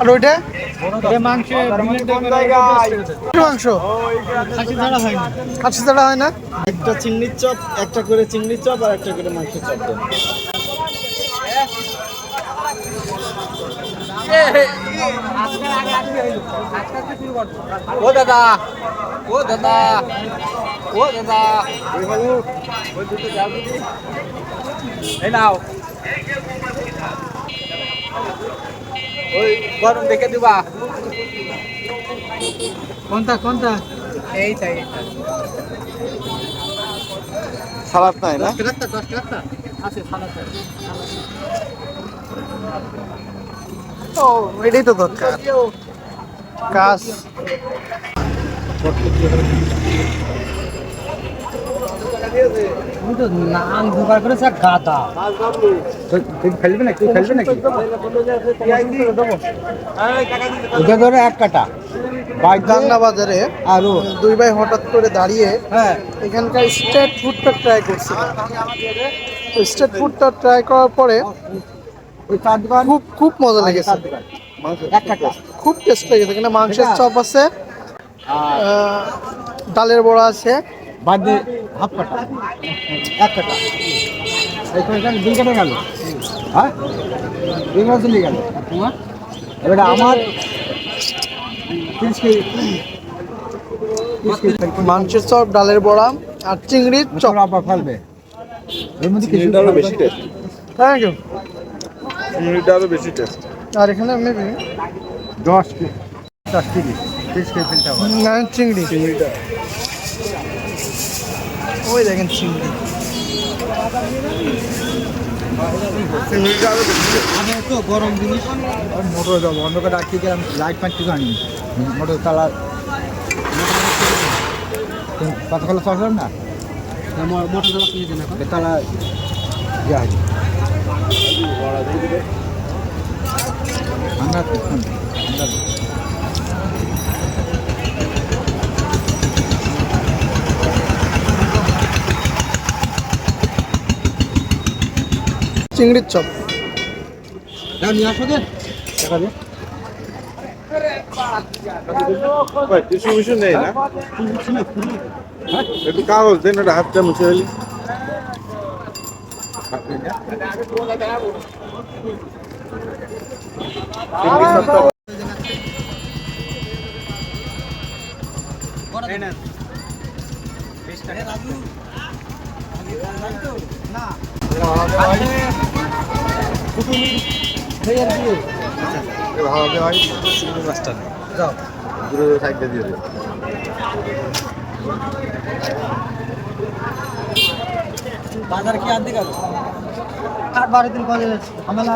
আর ওইটা? মাংস ছাড়া হয় না। খাসি ছাড়া হয় না? একটা চিংড়ির চপ একটা করে চিংড়ির চপ আর একটা করে মাংসের চপ ও দাদা ও দাদা ও দাদা। এই নাও। ওই গরম দেখে দিবা। কোনটা কোনটা? এই চাই। সালাদ নাই না? ও এটাই তো দরকার। কাজ। তুমি তো নাম দুবার করেছে গাদা তুই ফেলবি নাকি তুই ফেলবি নাকি ওটা ধরে এক কাটা গান্না বাজারে আরও। দুই ভাই হঠাৎ করে দাঁড়িয়ে হ্যাঁ। এখানকার স্ট্রিট ফুডটা ট্রাই করছিল তো স্ট্রিট ফুডটা ট্রাই করার পরে খুব খুব মজা লেগেছে। এক কাটা খুব টেস্ট লেগেছে। এখানে মাংসের চপ আছে ডালের বড়া আছে। বাদ দিয়ে হাফ কাটা। এক কাটা। এই এখানে দুই কাটা গেল। হ্যাঁ? দুই কাটা চলে গেল। তোমার? এবারে আমার তিরিশ কেজি। মাংসের চপ ডালের বড়া আর চিংড়ির চপ চপ। আবার ফেলবে। এর মধ্যে কিছু চিংড়িটা বেশি টেস্ট থ্যাংক ইউ চিংড়িটা আরও বেশি টেস্ট আর এখানে মেবি দশ কেজি দশ কেজি তিরিশ কেজি ফেলতে হবে। নাইন চিংড়ি। চিংড়িটা ওই দেখেন চিংড়ি। আমি তো গরম জিনিস। আর মোটর দাও বন্ধ করে রাখি গেলাম লাইট ফাইট কিছু আনি মোটর তালা কত কলা চললাম না? মোটর তালা কিনে দেন এখন। ইয়ে আছে ঠান্ডা তো, ঠান্ডা, ঠান্ডা তো। চিংড়ির চপ। না? একটু কাগজ দেন ওটা হাতটা মুছে ফেলি। চিংড়ি সবটা ভালো ভাই চিংড়ি মাছটা যাও দিয়ে দিও বাজার কি আর দিকে আর বারো দিন কলে ঝামেলা